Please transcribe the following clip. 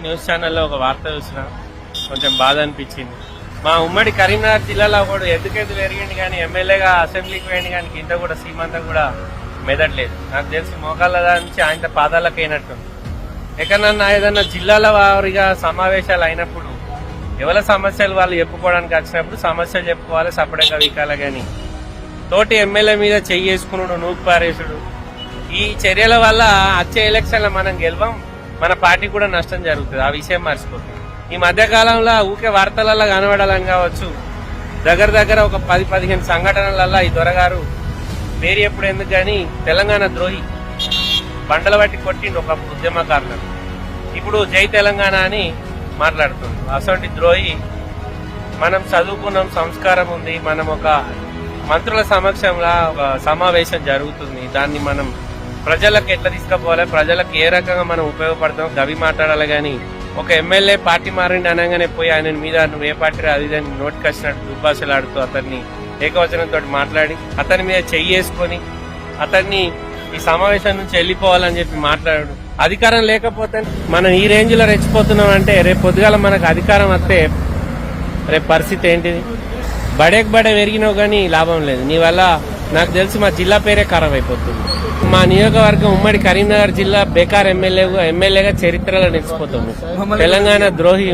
News ఛానల్లో ఒక వార్త చూసిన. కొంచెం బాధ అనిపించింది. మా ఉమ్మడి కరీంనగర్ జిల్లాలో కూడా ఎందుకెందుకు పెరిగింది కానీ ఎమ్మెల్యేగా అసెంబ్లీకి పోయింది కానీ ఇంత కూడా సీమంతా కూడా మెదట్లేదు నాకు తెలిసి మోకాళ్ళ నుంచి ఆయన పాదాలకు అయినట్టుంది ఎక్కడన్నా ఏదన్నా జిల్లాల వారిగా సమావేశాలు అయినప్పుడు ఎవరి సమస్యలు వాళ్ళు చెప్పుకోవడానికి వచ్చినప్పుడు సమస్యలు చెప్పుకోవాలి సపరేట్గా వీకాల కానీ. తోటి ఎమ్మెల్యే మీద చెయ్యేసుకున్నాడు నూపు నూకు పారేసుడు. ఈ చర్యల వల్ల వచ్చే ఎలక్షన్లో మనం గెలవం. మన పార్టీ కూడా నష్టం జరుగుతుంది. ఆ విషయం మర్చిపోతుంది ఈ మధ్య కాలంలో ఊకే వార్తలలో కనబడాలని కావచ్చు. దగ్గర దగ్గర ఒక పది పదిహేను సంఘటనలలో ఈ దొరగారు వేరేప్పుడు ఎప్పుడు ఎందుకు కానీ తెలంగాణ ద్రోహి బండల బట్టి కొట్టిండు ఒక ఉద్యమకారులను. ఇప్పుడు జై తెలంగాణ అని మాట్లాడుతుంది. అసలు ద్రోహి మనం చదువుకున్నాం సంస్కారం ఉంది మనం ఒక మంత్రుల సమక్షంలో ఒక సమావేశం జరుగుతుంది. దాన్ని మనం ప్రజలకు ఎట్లా తీసుకుపోవాలి? ప్రజలకు ఏ రకంగా మనం ఉపయోగపడతాం? గవి మాట్లాడాలి కానీ ఒక ఎమ్మెల్యే పార్టీ మారిండి అనగానే పోయి ఆయన మీద నువ్వు ఏ పార్టీ అది ఇది అని నోటికి వచ్చినట్టు దుబ్బాసలాడుతూ అతన్ని ఏకవచనంతో మాట్లాడి అతని మీద చెయ్యేసుకొని అతన్ని ఈ సమావేశం నుంచి వెళ్ళిపోవాలని చెప్పి మాట్లాడాడు. అధికారం లేకపోతే మనం ఈ రేంజ్లో రెచ్చిపోతున్నాం అంటే రేపు పొద్దుగాల మనకు అధికారం వస్తే రేపు పరిస్థితి ఏంటిది? బడేకి బడే పెరిగినావు కానీ లాభం లేదు. నీ వల్ల నాకు తెలిసి మా జిల్లా పేరే ఖరాబ్ అయిపోతుంది. మా నియోజకవర్గం ఉమ్మడి కరీంనగర్ జిల్లా బేకార్ ఎమ్మెల్యే ఎమ్మెల్యేగా చరిత్రలో నిలిచిపోతుంది తెలంగాణ ద్రోహి